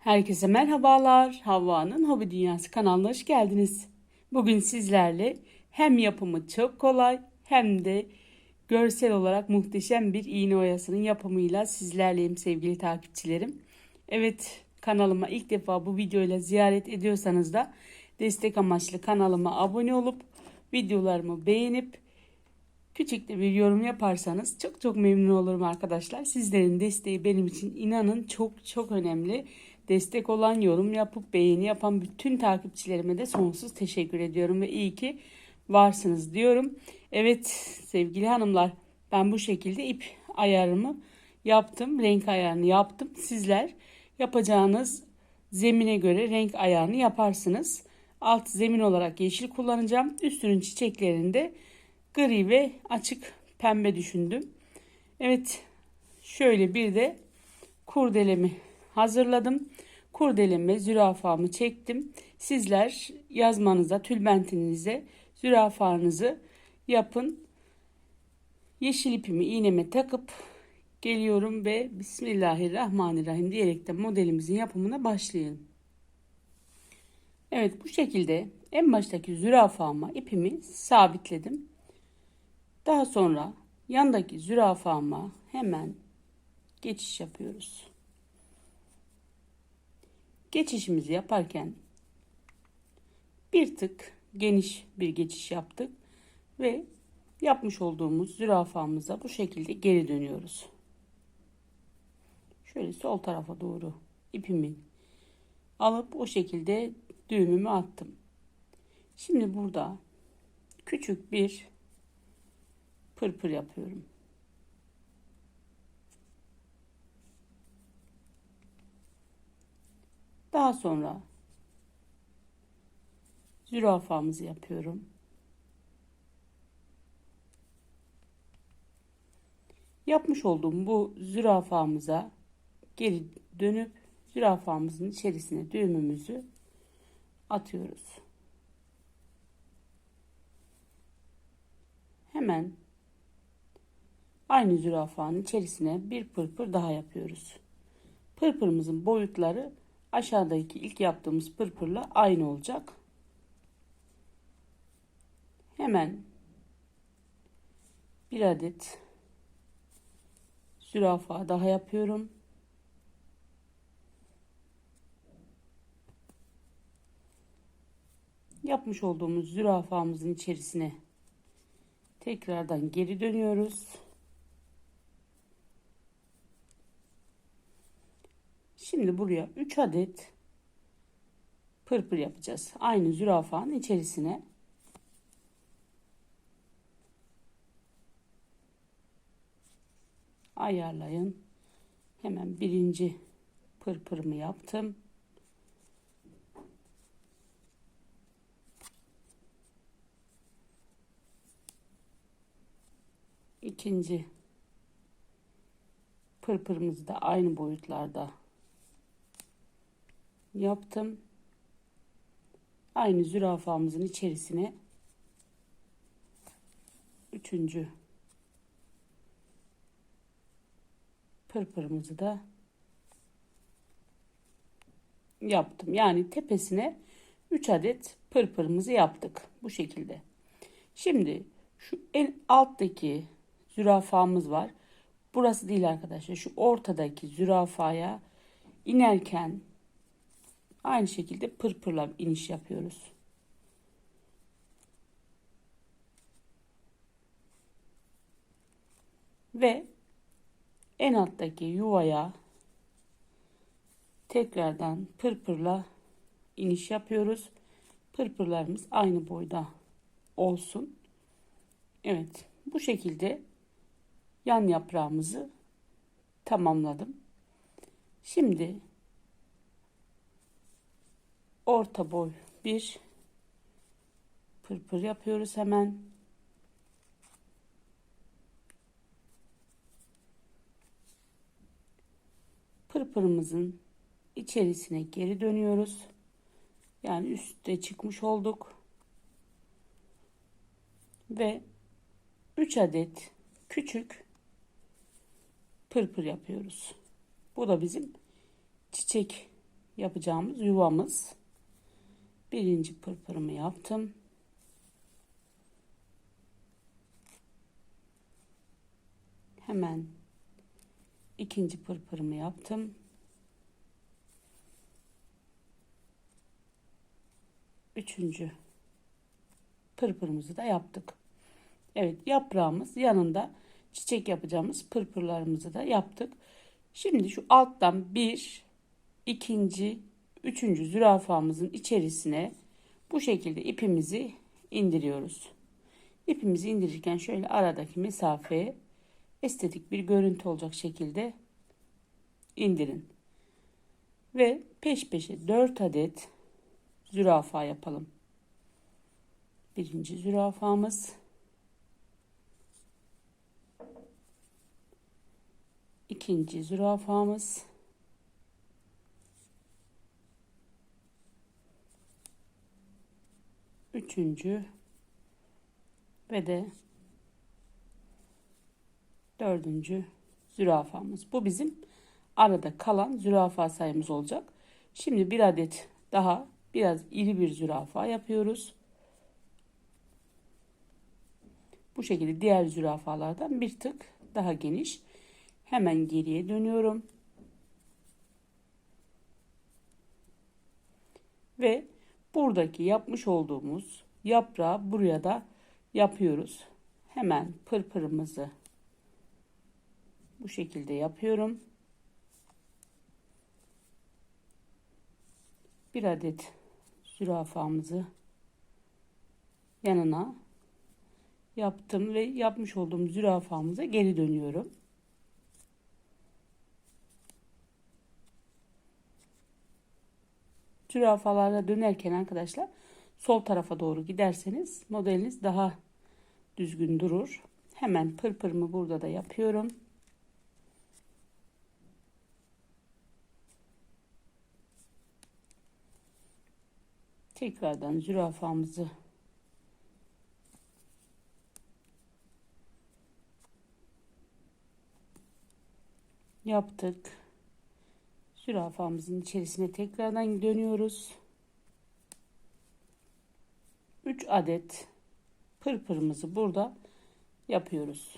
Herkese merhabalar. Havva'nın Hobi Dünyası kanalına hoş geldiniz. Bugün sizlerle hem yapımı çok kolay hem de görsel olarak muhteşem bir iğne oyasının yapımıyla sizlerleyim sevgili takipçilerim. Evet kanalıma ilk defa bu videoyla ziyaret ediyorsanız da destek amaçlı kanalıma abone olup videolarımı beğenip Küçük de bir yorum yaparsanız çok çok memnun olurum arkadaşlar. Sizlerin desteği benim için inanın çok çok önemli. Destek olan, yorum yapıp beğeni yapan bütün takipçilerime de sonsuz teşekkür ediyorum ve iyi ki varsınız diyorum. Evet sevgili hanımlar ben bu şekilde ip ayarımı yaptım. Renk ayarını yaptım. Sizler yapacağınız zemine göre renk ayarını yaparsınız. Alt zemin olarak yeşil kullanacağım. Üstünün çiçeklerinde de gri ve açık pembe düşündüm. Evet şöyle bir de kurdelemi hazırladım. Kurdeleme zürafamı çektim. Sizler yazmanıza, tülbentinize zürafanızı yapın. Yeşil ipimi iğneme takıp geliyorum ve Bismillahirrahmanirrahim diyerek de modelimizin yapımına başlayalım. Evet bu şekilde en baştaki zürafama ipimi sabitledim. Daha sonra yandaki zürafama hemen geçiş yapıyoruz. Geçişimizi yaparken bir tık geniş bir geçiş yaptık ve yapmış olduğumuz zürafamıza bu şekilde geri dönüyoruz. Şöyle sol tarafa doğru ipimi alıp o şekilde düğümümü attım. Şimdi burada küçük bir pırpır yapıyorum. Daha sonra zürafamızı yapıyorum. Yapmış olduğum bu zürafamıza geri dönüp zürafamızın içerisine düğümümüzü atıyoruz. Hemen Aynı zürafanın içerisine bir pırpır daha yapıyoruz. Pırpırımızın boyutları aşağıdaki ilk yaptığımız pırpırla aynı olacak. Hemen bir adet zürafa daha yapıyorum. Yapmış olduğumuz zürafamızın içerisine tekrardan geri dönüyoruz. Şimdi buraya 3 adet pırpır yapacağız. Aynı zürafanın içerisine. Ayarlayın. Hemen birinci pırpırımı yaptım. İkinci pırpırımızı da aynı boyutlarda yaptım. Aynı zürafamızın içerisine üçüncü pırpırımızı da yaptım. Yani tepesine 3 adet pırpırımızı yaptık. Bu şekilde. Şimdi şu en alttaki zürafamız var. Burası değil arkadaşlar. Şu ortadaki zürafaya inerken Aynı şekilde pırpırla iniş yapıyoruz. Ve en alttaki yuvaya tekrardan pırpırla iniş yapıyoruz. Pırpırlarımız aynı boyda olsun. Evet bu şekilde yan yaprağımızı tamamladım. Şimdi orta boy bir pırpır yapıyoruz hemen. Pırpırımızın içerisine geri dönüyoruz. Yani üstte çıkmış olduk. Ve 3 adet küçük pırpır yapıyoruz. Bu da bizim çiçek yapacağımız yuvamız. Birinci pırpırımı yaptım. Hemen ikinci pırpırımı yaptım. Üçüncü pırpırımızı da yaptık. Evet yaprağımız yanında çiçek yapacağımız pırpırlarımızı da yaptık. Şimdi şu alttan bir, ikinci, üçüncü zürafamızın içerisine bu şekilde ipimizi indiriyoruz. İpimizi indirirken şöyle aradaki mesafeye estetik bir görüntü olacak şekilde indirin. Ve peş peşe 4 adet zürafa yapalım. Birinci zürafamız. ikinci zürafamız. Üçüncü ve de dördüncü zürafamız. Bu bizim arada kalan zürafa sayımız olacak. Şimdi bir adet daha biraz iri bir zürafa yapıyoruz. Bu şekilde diğer zürafalardan bir tık daha geniş. Hemen geriye dönüyorum. Ve buradaki yapmış olduğumuz yaprağı buraya da yapıyoruz. Hemen pırpırımızı bu şekilde yapıyorum. Bir adet zürafamızı yanına yaptım ve yapmış olduğum zürafamıza geri dönüyorum. Zürafalarla dönerken arkadaşlar sol tarafa doğru giderseniz modeliniz daha düzgün durur. Hemen pırpırımı burada da yapıyorum. Tekrardan zürafamızı yaptık. Zürafamızın içerisine tekrardan dönüyoruz. 3 adet pırpırımızı burada yapıyoruz.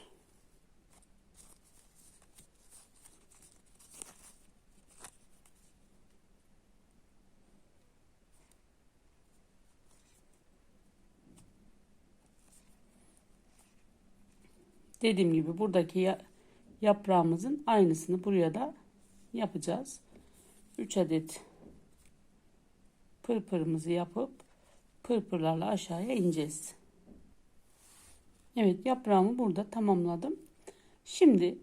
Dediğim gibi buradaki yaprağımızın aynısını buraya da yapacağız. 3 adet pırpırımızı yapıp pırpırlarla aşağıya ineceğiz. Evet yaprağımı burada tamamladım. Şimdi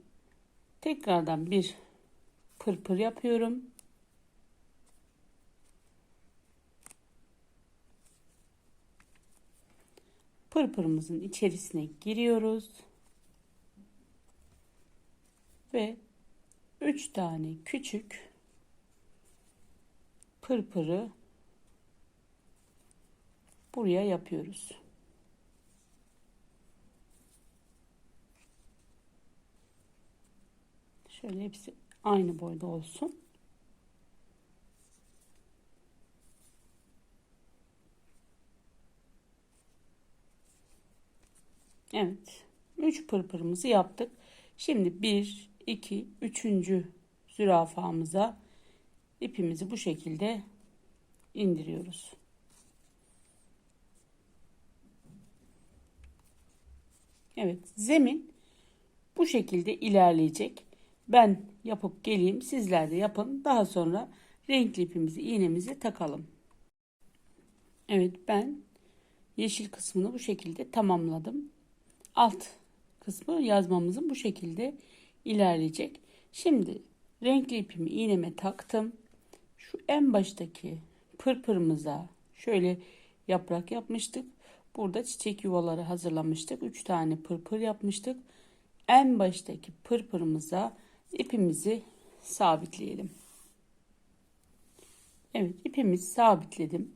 tekrardan bir pırpır yapıyorum. Pırpırımızın içerisine giriyoruz. Ve 3 tane küçük pırpırı buraya yapıyoruz. Şöyle hepsi aynı boyda olsun. Evet. 3 pırpırımızı yaptık. Şimdi 1, 2, 3. zürafamıza ipimizi bu şekilde indiriyoruz. Evet zemin bu şekilde ilerleyecek. Ben yapıp geleyim sizler de yapın. Daha sonra renkli ipimizi iğnemizi takalım. Evet ben yeşil kısmını bu şekilde tamamladım. Alt kısmı yazmamızın bu şekilde ilerleyecek. Şimdi renkli ipimi iğneme taktım. Şu en baştaki pırpırımıza şöyle yaprak yapmıştık. Burada çiçek yuvaları hazırlamıştık. 3 tane pırpır yapmıştık. En baştaki pırpırımıza ipimizi sabitleyelim. Evet ipimizi sabitledim.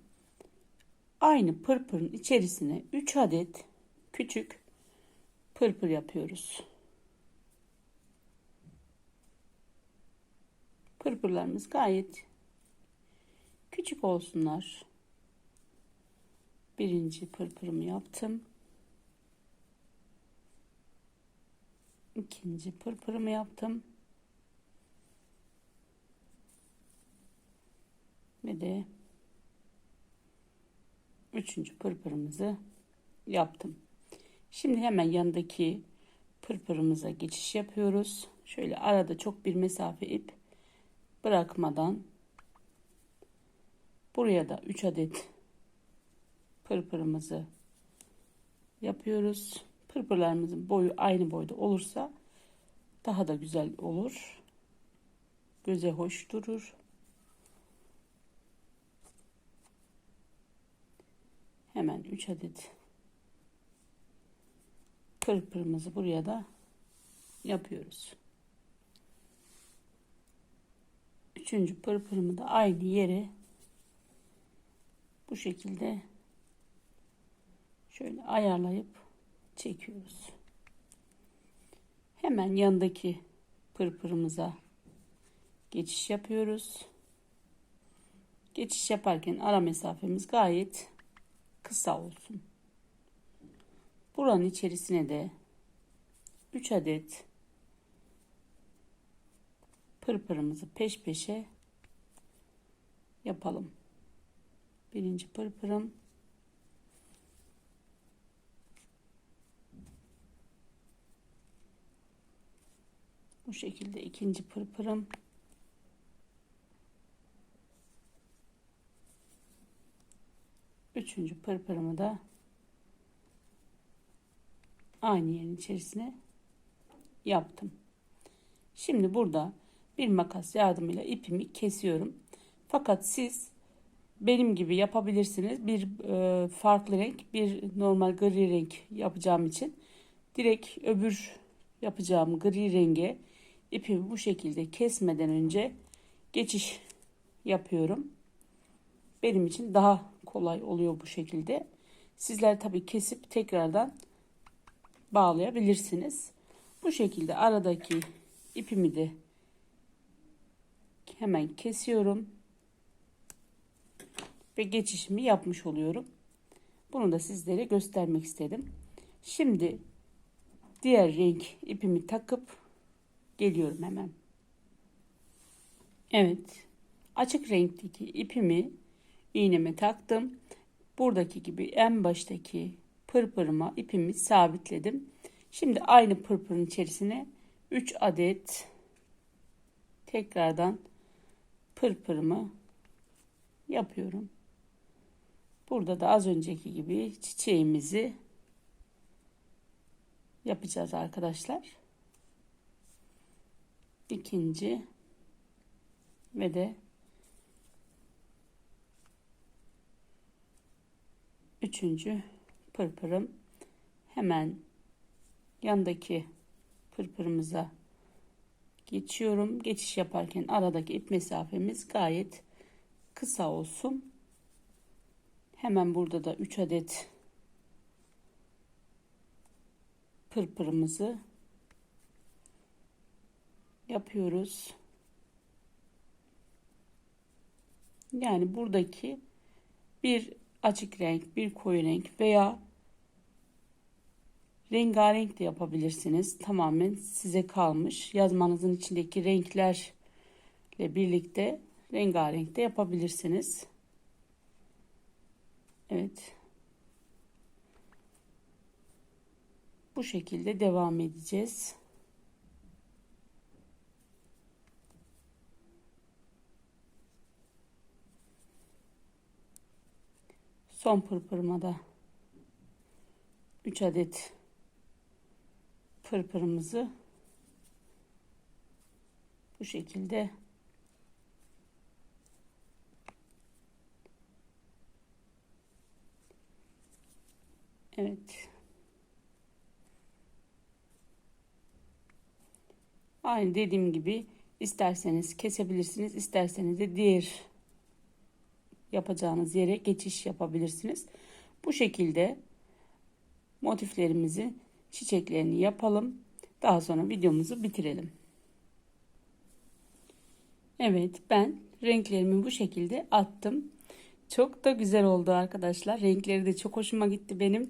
Aynı pırpırın içerisine 3 adet küçük pırpır yapıyoruz. Pırpırlarımız gayet Küçük olsunlar. Birinci pırpırımı yaptım. İkinci pırpırımı yaptım. Ve de üçüncü pırpırımızı yaptım. Şimdi hemen yanındaki pırpırımıza geçiş yapıyoruz. Şöyle arada çok bir mesafe ip bırakmadan buraya da 3 adet pırpırımızı yapıyoruz. Pırpırlarımızın boyu aynı boyda olursa daha da güzel olur. Göze hoş durur. Hemen 3 adet pırpırımızı buraya da yapıyoruz. Üçüncü pırpırımı da aynı yere bu şekilde şöyle ayarlayıp çekiyoruz. Hemen yanındaki pırpırımıza geçiş yapıyoruz. Geçiş yaparken ara mesafemiz gayet kısa olsun. Buranın içerisine de 3 adet pırpırımızı peş peşe yapalım. Birinci pırpırım bu şekilde ikinci pırpırım üçüncü pırpırımı da aynı yerin içerisine yaptım. Şimdi burada bir makas yardımıyla ipimi kesiyorum. Fakat siz benim gibi yapabilirsiniz. Bir e, farklı renk, bir normal gri renk yapacağım için direkt öbür yapacağım gri renge ipimi bu şekilde kesmeden önce geçiş yapıyorum. Benim için daha kolay oluyor bu şekilde. Sizler tabii kesip tekrardan bağlayabilirsiniz. Bu şekilde aradaki ipimi de hemen kesiyorum. Ve geçişimi yapmış oluyorum. Bunu da sizlere göstermek istedim. Şimdi diğer renk ipimi takıp geliyorum hemen. Evet. Açık renkteki ipimi iğneme taktım. Buradaki gibi en baştaki pırpırıma ipimi sabitledim. Şimdi aynı pırpırın içerisine 3 adet tekrardan pırpırımı yapıyorum. Burada da az önceki gibi çiçeğimizi yapacağız arkadaşlar. İkinci ve de üçüncü pırpırım hemen yandaki pırpırımıza geçiyorum. Geçiş yaparken aradaki ip mesafemiz gayet kısa olsun. Hemen burada da 3 adet pırpırımızı yapıyoruz. Yani buradaki bir açık renk, bir koyu renk veya rengarenk de yapabilirsiniz. Tamamen size kalmış. Yazmanızın içindeki renklerle birlikte rengarenk de yapabilirsiniz. Evet. Bu şekilde devam edeceğiz. Son pırpırıma da 3 adet pırpırımızı bu şekilde Evet. Aynı dediğim gibi isterseniz kesebilirsiniz, isterseniz de diğer yapacağınız yere geçiş yapabilirsiniz. Bu şekilde motiflerimizi çiçeklerini yapalım. Daha sonra videomuzu bitirelim. Evet ben renklerimi bu şekilde attım. Çok da güzel oldu arkadaşlar. Renkleri de çok hoşuma gitti benim.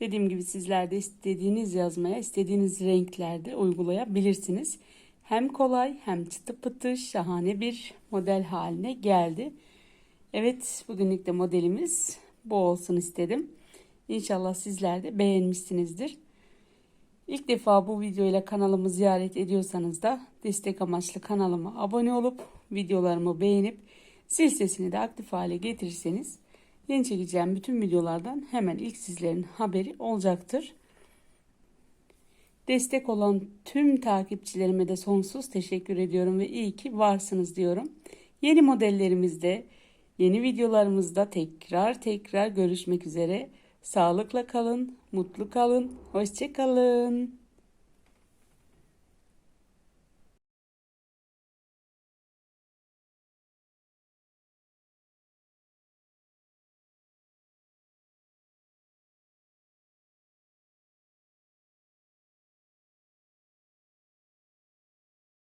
Dediğim gibi sizler de istediğiniz yazmaya, istediğiniz renklerde uygulayabilirsiniz. Hem kolay hem çıtı pıtı şahane bir model haline geldi. Evet bugünlük de modelimiz bu olsun istedim. İnşallah sizler de beğenmişsinizdir. İlk defa bu videoyla kanalımı ziyaret ediyorsanız da destek amaçlı kanalıma abone olup videolarımı beğenip zil sesini de aktif hale getirirseniz yeni çekeceğim bütün videolardan hemen ilk sizlerin haberi olacaktır. Destek olan tüm takipçilerime de sonsuz teşekkür ediyorum ve iyi ki varsınız diyorum. Yeni modellerimizde, yeni videolarımızda tekrar tekrar görüşmek üzere. Sağlıkla kalın, mutlu kalın, hoşça kalın.